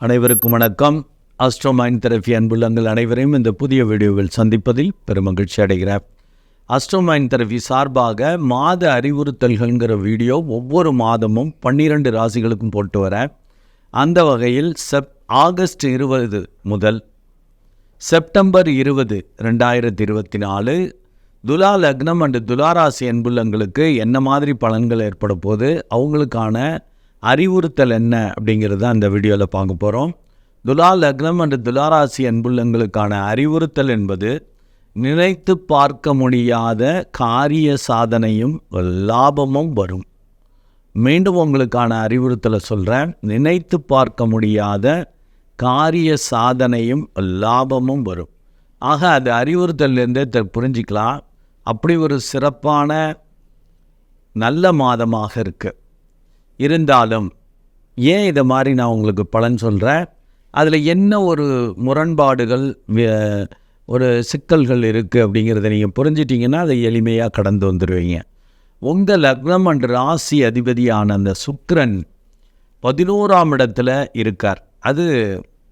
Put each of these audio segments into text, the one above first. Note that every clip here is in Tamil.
அனைவருக்கும் வணக்கம். அஸ்ட்ரோமைன் தெரபி அன்புள்ளங்கள் அனைவரையும் இந்த புதிய வீடியோவில் சந்திப்பதில் பெருமகிழ்ச்சி அடைகிறார் அஸ்ட்ரோமைன் தெரபி சார்பாக மாத அறிவுறுத்தல்கள்ங்கிற வீடியோ ஒவ்வொரு மாதமும் பன்னிரண்டு ராசிகளுக்கும் போட்டு வர அந்த வகையில் செப் ஆகஸ்ட் இருபது முதல் செப்டம்பர் இருபது ரெண்டாயிரத்தி இருபத்தி நாலு துலா லக்னம் அண்டு துலாராசி அன்புள்ளங்களுக்கு என்ன மாதிரி பலன்கள் ஏற்பட போது அவங்களுக்கான அறிவுறுத்தல் என்ன அப்படிங்கிறத அந்த வீடியோவில் பார்க்க போகிறோம் துலா லக்னம் அண்டு துலாராசி அன்புள்ளங்களுக்கான அறிவுறுத்தல் என்பது நினைத்து பார்க்க முடியாத காரிய சாதனையும் லாபமும் வரும். மீண்டும் உங்களுக்கான அறிவுறுத்தலை சொல்கிறேன் நினைத்து பார்க்க முடியாத காரிய சாதனையும் லாபமும் வரும். ஆக அது அறிவுறுத்தல்லேருந்தே தெ- புரிஞ்சிக்கலாம். அப்படி ஒரு சிறப்பான நல்ல மாதமாக இருக்குது இருந்தாலும் ஏன் இதை மாதிரி நான் உங்களுக்கு பலன் சொல்கிறேன் அதில் என்ன ஒரு முரண்பாடுகள் ஒரு சிக்கல்கள் இருக்குது அப்படிங்கிறத நீங்கள் புரிஞ்சிட்டிங்கன்னா அதை எளிமையாக கடந்து வந்துடுவீங்க உங்கள் லக்னம் அன்று ராசி அதிபதியான அந்த சுக்ரன் பதினோராம் இடத்துல இருக்கார். அது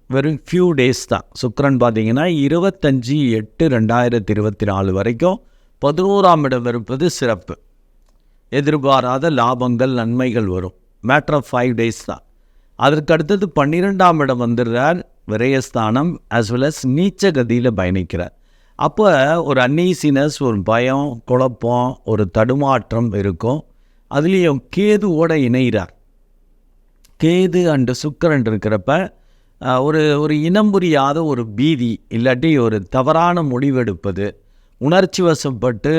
வெறும் ஃபியூ டேஸ் தான். சுக்ரன் பார்த்தீங்கன்னா இருபத்தஞ்சி எட்டு ரெண்டாயிரத்தி இருபத்தி நாலு வரைக்கும் பதினோராம் இடம் இருப்பது சிறப்பு. எதிர்பாராத லாபங்கள் நன்மைகள் வரும். மேட்ரு ஆஃப் ஃபைவ் டேஸ் தான். அதற்கு அடுத்தது பன்னிரெண்டாம் இடம் வந்துடுறார் விரயஸ்தானம் அஸ் வெல் அஸ் நீச்ச கதியில் பயணிக்கிறார். அப்போ ஒரு அன்னீசினஸ் ஒரு பயம் குழப்பம் ஒரு தடுமாற்றம் இருக்கும். அதுலேயும் கேதுவோட இணைகிறார். கேது அண்டு சுக்கரன் இருக்கிறப்ப ஒரு ஒரு இனம் புரியாத ஒரு பீதி இல்லாட்டி ஒரு தவறான முடிவெடுப்பது உணர்ச்சி வசப்பட்டு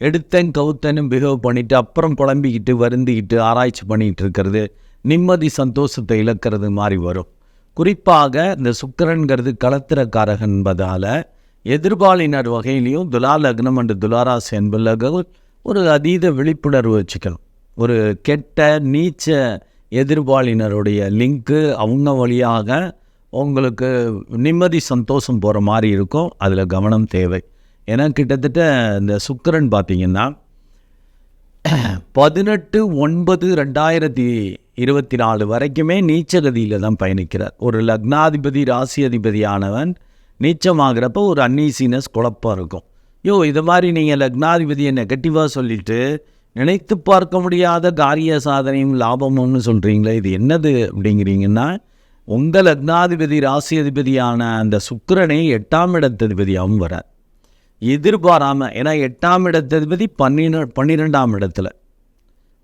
எடுத்தேன் கவுத்தனும் பிஹேவ் பண்ணிட்டு அப்புறம் குழம்பிக்கிட்டு வருந்திக்கிட்டு ஆராய்ச்சி பண்ணிகிட்டு இருக்கிறது நிம்மதி சந்தோஷத்தை இழக்கிறது மாதிரி வரும். குறிப்பாக இந்த சுக்கிரன்கிறது களத்திரக்காரகன் என்பதால் எதிர்பாலினர் வகையிலையும் துலா லக்னம் அண்டு துலாராசி என்பவர்கள் ஒரு அதீத விழிப்புணர்வு வச்சுக்கணும். ஒரு கெட்ட நீச்ச எதிர்பாலினருடைய லிங்க்கு அவங்க வழியாக உங்களுக்கு நிம்மதி சந்தோஷம் போகிற மாதிரி இருக்கும். அதில் கவனம் தேவை. ஏன்னா கிட்டத்தட்ட இந்த சுக்கரன் பார்த்தீங்கன்னா பதினெட்டு ஒன்பது ரெண்டாயிரத்தி இருபத்தி நாலு வரைக்குமே நீச்சகதியில் தான் பயணிக்கிறார். ஒரு லக்னாதிபதி ராசி அதிபதியானவன் நீச்சமாகிறப்ப ஒரு அன்னீசினஸ் குழப்பம் இருக்கும். யோ இது மாதிரி நீங்கள் லக்னாதிபதியை நெகட்டிவாக சொல்லிட்டு நினைத்து பார்க்க முடியாத காரிய சாதனையும் லாபமும்னு சொல்கிறீங்களே இது என்னது அப்படிங்கிறீங்கன்னா உங்கள் லக்னாதிபதி ராசி அதிபதியான அந்த சுக்கரனை எட்டாம் இடத்ததிபதியாகவும் வரார். எதிர்பாராமல் ஏன்னா எட்டாம் இடத்ததிபதி பன்னிர பன்னிரெண்டாம் இடத்துல.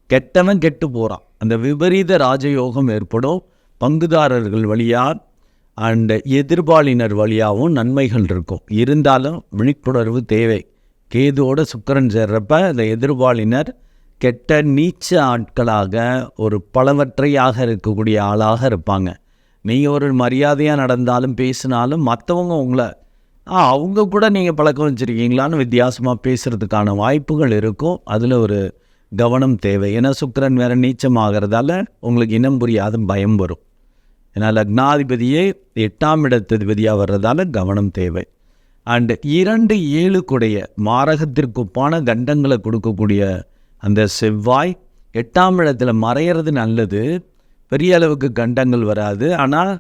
கெட்டவன் கெட்டு போகிறான் அந்த விபரீத ராஜயோகம் ஏற்படும். பங்குதாரர்கள் வழியாக அண்டு எதிர்பாலினர் வழியாகவும் நன்மைகள் இருக்கும். இருந்தாலும் விழிப்புணர்வு தேவை. கேதுவோட சுக்கிரன் சேர்றப்ப அந்த எதிர்பாலினர் கெட்ட நீச்ச ஆட்களாக ஒரு பலவற்றையாக இருக்கக்கூடிய ஆளாக இருப்பாங்க. நீங்கள் ஒரு மரியாதையாக நடந்தாலும் பேசினாலும் மற்றவங்க உங்களை ஆ அவங்க கூட நீங்கள் பழக்கம் வச்சுருக்கீங்களான்னு வித்தியாசமாக பேசுகிறதுக்கான வாய்ப்புகள் இருக்கும். அதில் ஒரு கவனம் தேவை. ஏன்னா சுக்கரன் வேறு நீச்சமாகிறதால உங்களுக்கு இனம் புரியாத பயம் வரும். ஏன்னா லக்னாதிபதியே எட்டாம் இடத்ததிபதியாக வர்றதால கவனம் தேவை. அண்டு இரண்டு ஏழுக்குடைய மாரகத்திற்குப்பான கண்டங்களை கொடுக்கக்கூடிய அந்த செவ்வாய் எட்டாம் இடத்துல மறையிறது நல்லது. பெரிய அளவுக்கு கண்டங்கள் வராது. ஆனால்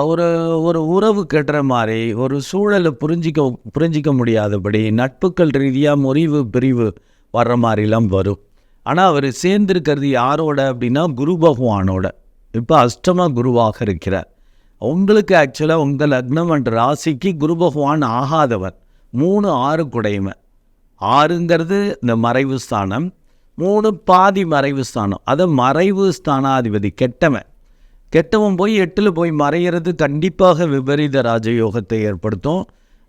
ஒரு ஒரு உறவு கெட்டுற மாதிரி ஒரு சூழலை புரிஞ்சிக்க புரிஞ்சிக்க முடியாதபடி நட்புகள் ரீதியாக முறிவு பிரிவு வர்ற மாதிரிலாம் வரும். ஆனால் அவர் சேர்ந்திருக்கிறது யாரோட அப்படின்னா குரு பகவானோட. இப்போ அஷ்டம குருவாக இருக்கிறார். உங்களுக்கு ஆக்சுவலாக உங்கள் லக்னம் என்ற ராசிக்கு குரு பகவான் ஆகாதவர். மூணு ஆறு குடைமை. ஆறுங்கிறது இந்த மறைவு ஸ்தானம். மூணு பாதி மறைவு ஸ்தானம். அதை மறைவு ஸ்தானாதிபதி கெட்டவன். கெட்டவன் போய் எட்டில் போய் மறையிறது கண்டிப்பாக விபரீத ராஜயோகத்தை ஏற்படுத்தும்.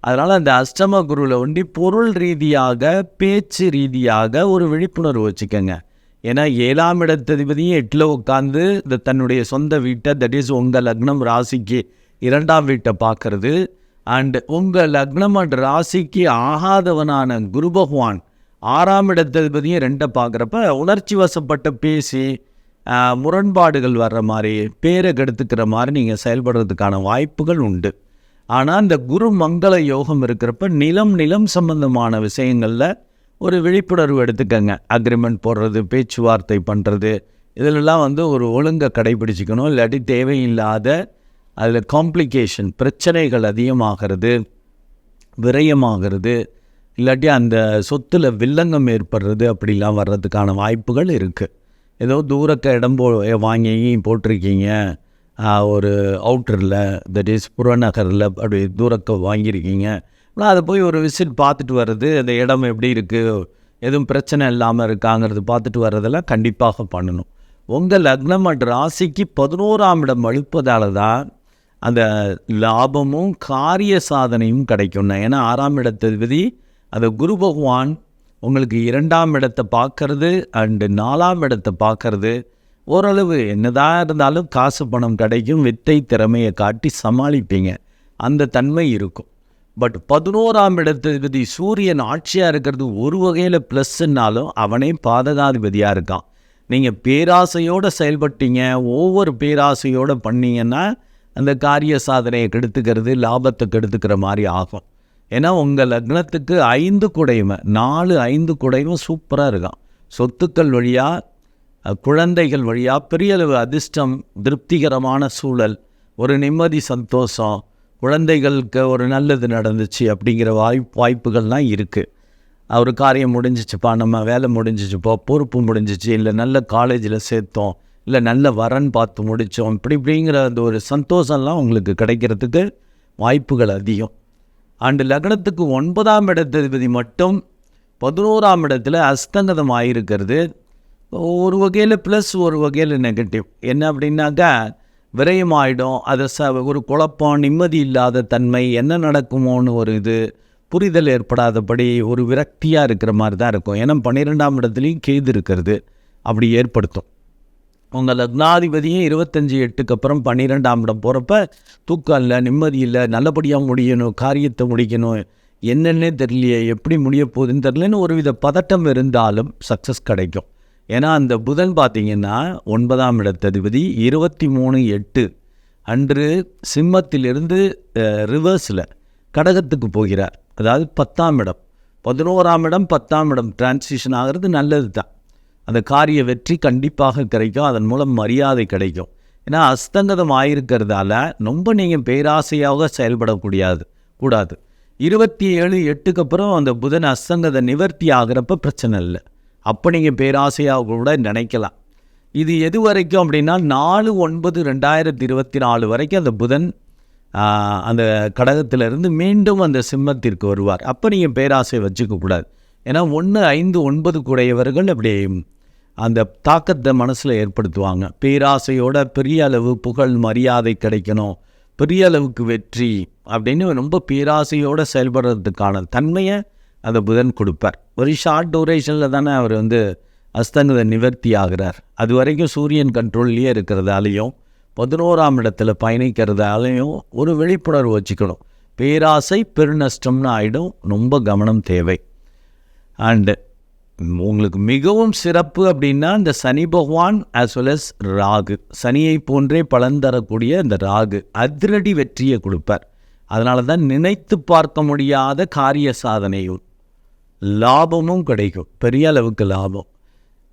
அதனால் அந்த அஷ்டம குருவில் ஒண்டி பொருள் ரீதியாக பேச்சு ரீதியாக ஒரு விழிப்புணர்வு வச்சுக்கோங்க. ஏன்னா ஏழாம் இடத்ததிபதியும் எட்டில் உட்காந்து இந்த தன்னுடைய சொந்த வீட்டை தட் இஸ் உங்கள் லக்னம் ராசிக்கு இரண்டாம் வீட்டை பார்க்கறது அண்ட் உங்கள் லக்னம் அண்ட் ராசிக்கு ஆகாதவனான குரு பகவான் ஆறாம் இடத்ததிபதியும் ரெண்டை பார்க்குறப்ப உணர்ச்சி வசப்பட்ட பேசி முரண்பாடுகள் வர்ற மாதிரி பேரை கெடுத்துக்கிற மாதிரி நீங்கள் செயல்படுறதுக்கான வாய்ப்புகள் உண்டு. ஆனால் இந்த குரு மங்கள யோகம் இருக்கிறப்ப நிலம் நிலம் சம்பந்தமான விஷயங்களில் ஒரு விழிப்புணர்வு எடுத்துக்கங்க. அக்ரிமெண்ட் போடுறது பேச்சுவார்த்தை பண்ணுறது இதிலெல்லாம் வந்து ஒரு ஒழுங்கை கடைபிடிச்சிக்கணும். இல்லாட்டி தேவையில்லாத அதில் காம்ப்ளிகேஷன் பிரச்சனைகள் அதிகமாகிறது விரயமாகிறது இல்லாட்டி அந்த சொத்தில் வில்லங்கம் ஏற்படுறது அப்படிலாம் வர்றதுக்கான வாய்ப்புகள் இருக்குது ஏதோ தூரக்க இடம் போ வாங்கி போட்டிருக்கீங்க. ஒரு அவுட்டரில் தட் இஸ் புறநகரில் அப்படி தூரக்க வாங்கியிருக்கீங்க. ஆனால் அதை போய் ஒரு விசிட் பார்த்துட்டு வர்றது அந்த இடம் எப்படி இருக்குது எதுவும் பிரச்சனை இல்லாமல் இருக்காங்கிறது பார்த்துட்டு வர்றதெல்லாம் கண்டிப்பாக பண்ணணும். உங்கள் லக்னம் அண்ட் ராசிக்கு பதினோராம் இடம் அழுப்பதால் தான் அந்த லாபமும் காரிய சாதனையும் கிடைக்கும். ஏன்னா ஆறாம் இடத்ததிபதி அந்த குரு பகவான் உங்களுக்கு இரண்டாம் இடத்தை பார்க்கறது அண்டு நாலாம் இடத்தை பார்க்கறது ஓரளவு என்னதான் இருந்தாலும் காசு பணம் கிடைக்கும் வித்தை திறமையை காட்டி சமாளிப்பீங்க. அந்த தன்மை இருக்கும். பட் பதினோராம் இடத்ததிபதி சூரியன் ஆட்சியாக இருக்கிறது ஒரு வகையில் ப்ளஸ்ன்னாலும் அவனே பாதகாதிபதியாக இருக்கான். நீங்கள் பேராசையோடு செயல்பட்டீங்க ஒவ்வொரு பேராசையோடு பண்ணீங்கன்னா அந்த காரிய சாதனையை கெடுத்துக்கிறது லாபத்தை கெடுத்துக்கிற மாதிரி ஆகும். ஏன்னா உங்கள் லக்னத்துக்கு ஐந்து குடைமை நாலு ஐந்து குடைமை சூப்பராக இருக்கான். சொத்துக்கள் வழியாக குழந்தைகள் வழியாக பெரியளவு அதிர்ஷ்டம் திருப்திகரமான சூழல் ஒரு நிம்மதி சந்தோஷம் குழந்தைகளுக்கு ஒரு நல்லது நடந்துச்சு அப்படிங்கிற வாய்ப்பு வாய்ப்புகள்லாம் இருக்குது அவர் காரியம் முடிஞ்சிச்சுப்பா நம்ம வேலை முடிஞ்சிச்சுப்பா பொறுப்பு முடிஞ்சிச்சு இல்லை நல்ல காலேஜில் சேர்த்தோம் இல்லை நல்ல வரன் பார்த்து முடித்தோம் இப்படி இப்படிங்கிற அந்த ஒரு சந்தோஷம்லாம் உங்களுக்கு கிடைக்கிறதுக்கு வாய்ப்புகள் அதிகம். அண்டு லக்னத்துக்கு ஒன்பதாம் இடத்ததிபதி மட்டும் பதினோராம் இடத்துல அஸ்தங்கதம் ஆகிருக்கிறது ஒரு வகையில் ப்ளஸ் ஒரு வகையில் நெகட்டிவ் என்ன அப்படின்னாக்கா விரயமாயிடும். அதை ச ஒரு குழப்பம் நிம்மதி இல்லாத தன்மை என்ன நடக்குமோன்னு ஒரு இது புரிதல் ஏற்படாதபடி ஒரு விரக்தியாக இருக்கிற மாதிரி தான் இருக்கும். ஏன்னா பன்னிரெண்டாம் இடத்துலையும் கேது இருக்கிறது. அப்படி ஏற்படுத்தும். உங்கள் லக்னாதிபதியும் இருபத்தஞ்சி எட்டுக்கு அப்புறம் பன்னிரெண்டாம் இடம் போகிறப்ப தூக்கம் இல்லை நிம்மதி இல்லை நல்லபடியாக முடியணும் காரியத்தை முடிக்கணும். என்னென்னே தெரியலையே எப்படி முடிய போகுதுன்னு தெரியலன்னு ஒருவித பதட்டம் இருந்தாலும் சக்ஸஸ் கிடைக்கும். ஏன்னா அந்த புதன் பார்த்திங்கன்னா ஒன்பதாம் இடத்ததிபதி இருபத்தி மூணு எட்டு அன்று சிம்மத்திலிருந்து ரிவர்ஸில் கடகத்துக்கு போகிறார். அதாவது பத்தாம் இடம். பதினோராம் இடம் பத்தாம் இடம். டிரான்சிஷன் ஆகிறது நல்லது தான் அந்த காரிய வெற்றி கண்டிப்பாக கிடைக்கும். அதன் மூலம் மரியாதை கிடைக்கும். ஏன்னா அஸ்தங்கதம் ஆயிருக்கிறதால ரொம்ப நீங்கள் பேராசையாக செயல்படக்கூடியாது கூடாது. இருபத்தி ஏழு எட்டுக்கு அப்புறம் அந்த புதன் அஸ்தங்கத நிவர்த்தி ஆகிறப்ப பிரச்சனை இல்லை. அப்போ நீங்கள் பேராசையாக கூட நினைக்கலாம். இது எது வரைக்கும் அப்படின்னா நாலு ஒன்பது ரெண்டாயிரத்தி இருபத்தி நாலு வரைக்கும் அந்த புதன் அந்த கடகத்திலிருந்து மீண்டும் அந்த சிம்மத்திற்கு வருவார். அப்போ நீங்கள் பேராசை வச்சுக்க கூடாது ஏன்னா ஒன்று ஐந்து ஒன்பது கூடையவர்கள் அப்படி அந்த தாக்கத்தை மனசில் ஏற்படுத்துவாங்க. பேராசையோட பெரிய அளவு புகழ் மரியாதை கிடைக்கணும். பெரிய அளவுக்கு வெற்றி அப்படின்னு ரொம்ப பேராசையோடு செயல்படுறதுக்கான தன்மையை அந்த புதன் கொடுப்பார். ஒரு ஷார்ட் டூரேஷனில் தானே அவர் வந்து அஸ்தங்கத நிவர்த்தி ஆகிறார். அது வரைக்கும் சூரியன் கண்ட்ரோல்லையே இருக்கிறதாலையும் பதினோராம் இடத்துல பயணிக்கிறதாலையும் ஒரு விழிப்புணர்வு வச்சுக்கணும். பேராசை பெருநஷ்டம்னு ஆகிடும் ரொம்ப கவனம் தேவை. அண்டு உங்களுக்கு மிகவும் சிறப்பு அப்படின்னா இந்த சனி பகவான் ஆஸ் வெல் அஸ் ராகு. சனியை போன்றே பலன் தரக்கூடிய இந்த ராகு அதிரடி வெற்றியை கொடுப்பார். அதனால தான் நினைத்து பார்க்க முடியாத காரிய சாதனையும் லாபமும் கிடைக்கும். பெரிய அளவுக்கு லாபம்.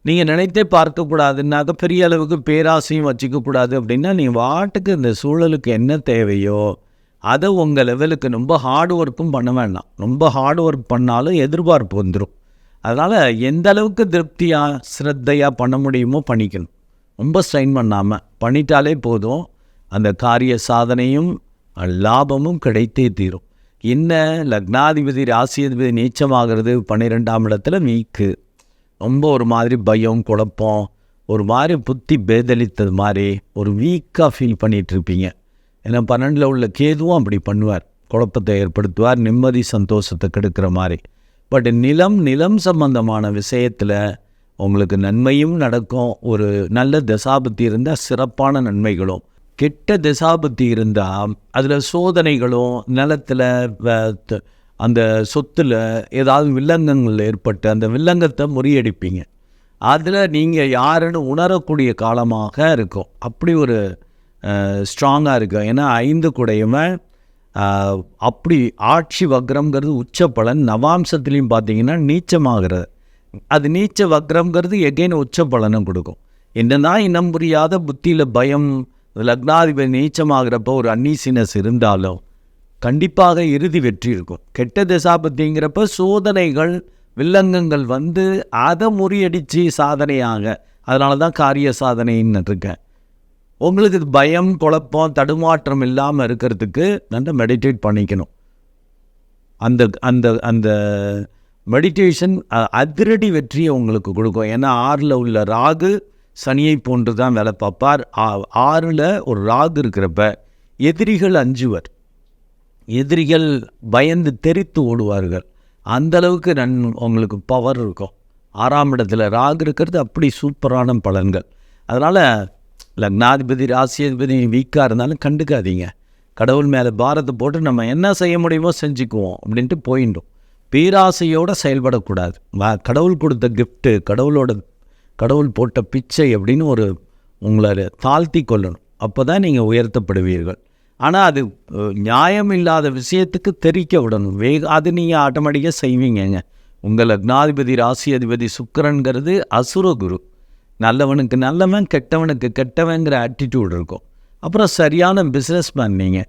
நீங்கள் நினைத்தே பார்க்கக்கூடாதுன்னாக்க பெரிய அளவுக்கு பேராசையும் வச்சுக்கக்கூடாது அப்படின்னா நீங்கள் வாட்டுக்கு இந்த சூழலுக்கு என்ன தேவையோ அதை உங்கள் லெவலுக்கு ரொம்ப ஹார்ட் ஒர்க்கும் பண்ண வேண்டாம். ரொம்ப ஹார்ட் ஒர்க் பண்ணாலும் எதிர்பார்ப்பு வந்துடும் அதனால் எந்த அளவுக்கு திருப்தியாக ஸ்ரத்தையாக பண்ண முடியுமோ பண்ணிக்கணும். ரொம்ப ஸ்ட்ரைன் பண்ணாமல் பண்ணிட்டாலே போதும். அந்த காரிய சாதனையும் லாபமும் கிடைத்தே தீரும். என்ன லக்னாதிபதி ராசியாதிபதி நீச்சமாகிறது பன்னிரெண்டாம் இடத்துல வீக்கு. ரொம்ப ஒரு மாதிரி பயம் குழப்பம் ஒரு மாதிரி புத்தி பேதலித்தது மாதிரி ஒரு வீக்காக ஃபீல் பண்ணிகிட்ருப்பீங்க ஏன்னா பன்னெண்டில் உள்ள கேதுவும் அப்படி பண்ணுவார். குழப்பத்தை ஏற்படுத்துவார் நிம்மதி சந்தோஷத்தை கெடுக்கிற மாதிரி. பட் நிலம் நிலம் சம்பந்தமான விஷயத்தில் உங்களுக்கு நன்மையும் நடக்கும். ஒரு நல்ல தசாபத்தி இருந்தால் சிறப்பான நன்மைகளும். கெட்ட தசாபத்தி இருந்தால் அதில் சோதனைகளும் நிலத்தில் வ- அந்த சொத்தில் ஏதாவது வில்லங்கங்கள் ஏற்பட்டு அந்த வில்லங்கத்தை முறியடிப்பீங்க. அதில் நீங்கள் யாருன்னு உணரக்கூடிய காலமாக இருக்கும். அப்படி ஒரு ஸ்ட்ராங்காக இருக்கும். ஏன்னா ஐந்து குடையுமே அப்படி ஆட்சி வக்ரம்ங்கிறது உச்ச பலன் நவாம்சத்துலேயும் பார்த்தீங்கன்னா நீச்சமாகிறது. அது நீச்ச வக்ரம்ங்கிறது எகைன் உச்ச பலனும் கொடுக்கும். என்னதான் இனம் புரியாத புத்தியில் பயம் லக்னாதிபதி நீச்சமாகிறப்போ ஒரு அன்னீசினஸ் இருந்தாலும் கண்டிப்பாக இறுதி வெற்றி இருக்கும். கெட்ட திசாபத்திங்கிறப்ப சோதனைகள் வில்லங்கங்கள் வந்து அதை முறியடித்து சாதனையாக. அதனால தான் காரிய சாதனைன்னு இருக்கேன். உங்களுக்கு பயம் குழப்பம் தடுமாற்றம் இல்லாமல் இருக்கிறதுக்கு நல்லா மெடிடேட் பண்ணிக்கணும். அந்த அந்த அந்த மெடிடேஷன் அதிரடி வெற்றியை உங்களுக்கு கொடுக்கும். ஏன்னா ஆறில் உள்ள ராகு சனியை போன்று தான் வேலை பார்ப்பார். ஆ- ஆறில் ஒரு ராகு இருக்கிறப்ப எதிரிகள் அஞ்சுவர். எதிரிகள் பயந்து தெரித்து ஓடுவார்கள். அந்த அளவுக்கு நன் உங்களுக்கு பவர் இருக்கும். ஆறாம் இடத்துல ராகு இருக்கிறது அப்படி சூப்பரான பலன்கள். அதனால் லக்னாதிபதி ராசியாதிபதி வீக்காக இருந்தாலும் கண்டுக்காதீங்க. கடவுள் மேலே பாரத்தை போட்டு நம்ம என்ன செய்ய முடியுமோ செஞ்சுக்குவோம் அப்படின்ட்டு போயிடும் பேராசையோடு செயல்படக்கூடாது. கடவுள் கொடுத்த கிஃப்ட்டு கடவுளோட கடவுள் போட்ட பிச்சை அப்படின்னு ஒரு உங்களை தாழ்த்தி கொள்ளணும். அப்போ தான் நீங்கள் உயர்த்தப்படுவீர்கள். ஆனால் அது நியாயம் இல்லாத விஷயத்துக்கு தெரிக்க விடணும். வேக அது நீங்கள் ஆட்டோமேட்டிக்காக செய்வீங்கங்க. உங்கள் லக்னாதிபதி ராசி அதிபதி அசுர அசுரகுரு நல்லவனுக்கு நல்லவன் கெட்டவனுக்கு கெட்டவங்கிற ஆட்டிடியூட் இருக்கும். அப்புறம் சரியான பிஸ்னஸ் மேன் நீங்கள்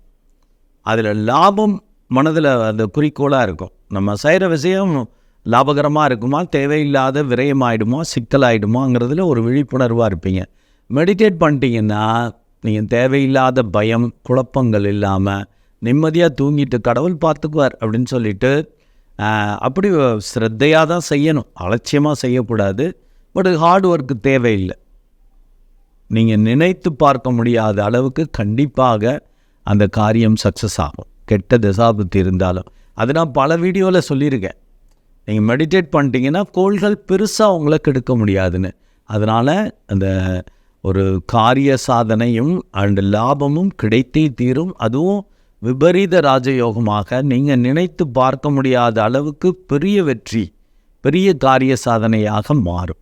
அதில் லாபம் மனதில் அந்த குறிக்கோளாக இருக்கும். நம்ம செய்கிற விஷயம் லாபகரமாக இருக்குமா தேவையில்லாத விரயமாயிடுமா சிக்கலாயிடுமாங்கிறதுல ஒரு விழிப்புணர்வாக இருப்பீங்க. மெடிடேட் பண்ணிட்டீங்கன்னா நீங்கள் தேவையில்லாத பயம் குழப்பங்கள் இல்லாமல் நிம்மதியாக தூங்கிட்டு கடவுள் பார்த்துக்குவார் அப்படின்னு சொல்லிட்டு அப்படி ஸ்ரத்தையாக தான் செய்யணும். அலட்சியமாக செய்யக்கூடாது. பட் ஹார்ட் ஒர்க்கு தேவையில்லை. நீங்கள் நினைத்து பார்க்க முடியாத அளவுக்கு கண்டிப்பாக அந்த காரியம் சக்ஸஸ் ஆகும். கெட்ட தசாபத்து இருந்தாலும். அது நான் பல வீடியோவில் சொல்லியிருக்கேன். நீங்கள் மெடிடேட் பண்ணிட்டீங்கன்னா கோள்கள் பெருசாக உங்களை கெடுக்க முடியாதுன்னு. அதனால் அந்த ஒரு காரிய சாதனையும் அண்டு லாபமும் கிடைத்தே தீரும். அதுவும் விபரீத ராஜயோகமாக நீங்கள் நினைத்து பார்க்க முடியாத அளவுக்கு பெரிய வெற்றி பெரிய காரிய சாதனையாக மாறும்.